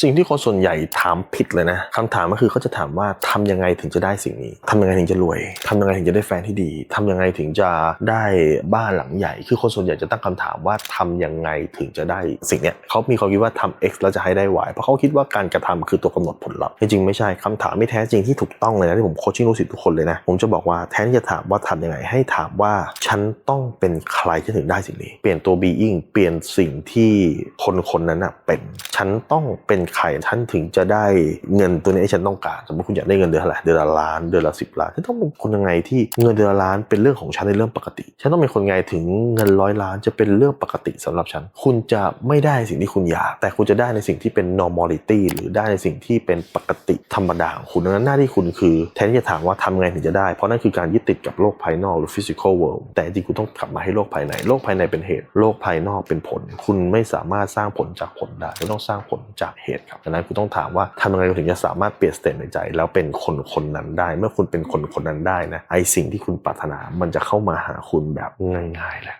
สิ่งที่คนส่วนใหญ่ถามผิดเลยนะคำถามก็คือเขาจะถามว่าทำยังไงถึงจะได้สิ่งนี้ทำยังไงถึงจะรวยทำยังไงถึงจะได้แฟนที่ดีทำยังไงถึงจะได้บ้านหลังใหญ่ คือคนส่วนใหญ่จะตั้งคำถามว่าทำยังไงถึงจะได้สิ่งเนี้ยเขามีความคิดว่าทำ X แล้วจะให้ได้ Y เพราะเขาคิดว่าการกระทำคือตัวกำหนดผลลัพธ์จริงๆไม่ใช่คำถามไม่แท้จริงที่ถูกต้องเลยนะที่ผมโคชชิ่งลูกศิษย์ทุกคนเลยนะผมจะบอกว่าแทนที่จะถามว่าทำยังไงให้ถามว่าฉันต้องเป็นใครที่ถึงได้สิ่งนี้ เปลี่ยนตัว being เปลี่ยนสิ่งที่คนคนนั้นนะเป็นฉันต้องเป็นใครฉันถึงจะได้เงินตัวนี้ที่ฉันต้องการ สมมติคุณอยากได้เงินเดือนเท่าไหร่เดือนละล้านเดือนละสิบล้านฉันต้องเป็นคนยังไงที่เงินเดือนละล้านเป็นเรื่องของฉันในเรื่องปกติ ฉันต้องเป็นคนไงถึงเงินร้อยล้านจะเป็นเรื่องปกติสำหรับฉัน คุณจะไม่ได้สิ่งที่คุณอยาก แต่คุณจะได้ในสิ่งที่เป็น normality หรือได้ในสิ่งที่เป็นปกติธรรมดาของคุณดังนั้นหน้าที่คุณคือแทนที่จะถามว่าทำไงถึงจะได้ เพราะนั่นคือการยึดติดกับโลกภายนอกหรือ physical world แต่จริงๆคุณต้องกลับมาให้โลกภายในโลกภายในเป็นเหตุ โลกภายนอกเป็นผล คุณไม่สามารถสร้างผลจากผลได้คุณต้องสร้างผลจากเหตุครับดังนั้นคุณต้องถามว่าทำยังไงถึงจะสามารถเปลี่ยนสเตทในใจ แล้วเป็นคนคนนั้นได้ เมื่อคุณเป็นคนคนนั้นได้นะไอสิ่งที่คุณปรารถนามันจะเข้ามาหาคุณแบบง่ายๆแหละ